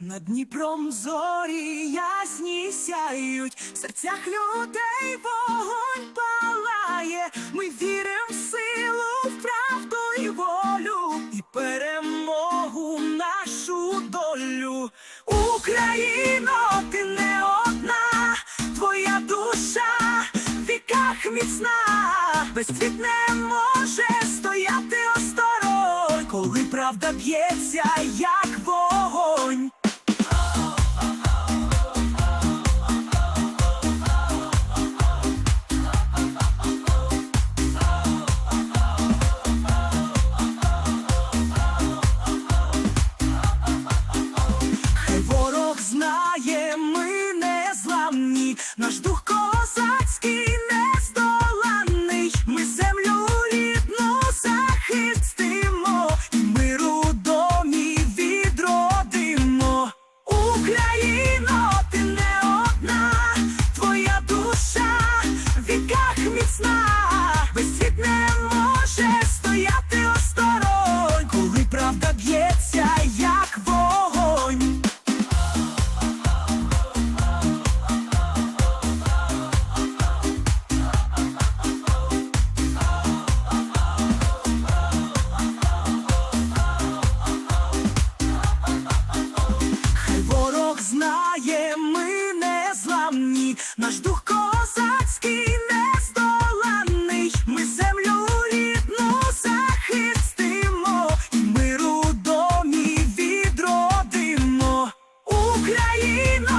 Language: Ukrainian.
Над Дніпром зорі ясні сяють, в серцях людей вогонь палає. Ми віримо в силу, в правду і волю, і перемогу нашу долю. Україно, ти не одна, твоя душа в віках міцна, без світ не може стояти осторонь, коли правда б'ється, Smile. Україно!